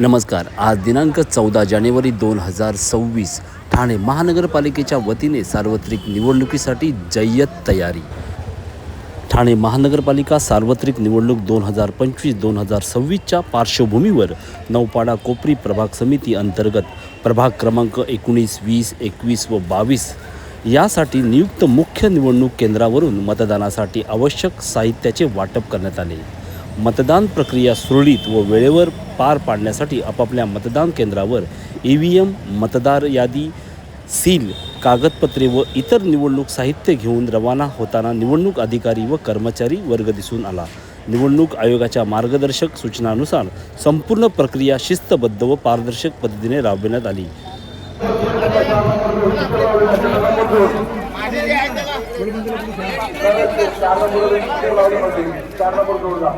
नमस्कार. आज दिनांक चौदा जानेवारी दोन हजार सव्वीस ठाणे महानगरपालिकेच्या वतीने सार्वत्रिक निवडणुकीसाठी जय्यत तयारी. ठाणे महानगरपालिका सार्वत्रिक निवडणूक दोन हजार पंचवीस दोन हजार सव्वीसच्या पार्श्वभूमीवर नौपाडा कोपरी प्रभाग समिती अंतर्गत प्रभाग क्रमांक एकोणीस वीस एकवीस व बावीस यासाठी नियुक्त मुख्य निवडणूक केंद्रावरून मतदानासाठी आवश्यक साहित्याचे वाटप करण्यात आले. मतदान प्रक्रिया सुरळीत व वेळेवर पार पाडण्यासाठी आपापल्या मतदान केंद्रावर ई व्ही एम मतदार यादी सील कागदपत्रे व इतर निवडणूक साहित्य घेऊन रवाना होताना निवडणूक अधिकारी व कर्मचारी वर्ग दिसून आला. निवडणूक आयोगाच्या मार्गदर्शक सूचनानुसार संपूर्ण प्रक्रिया शिस्तबद्ध व पारदर्शक पद्धतीने राबविण्यात आली. चार नंबर चार नंबर जोडला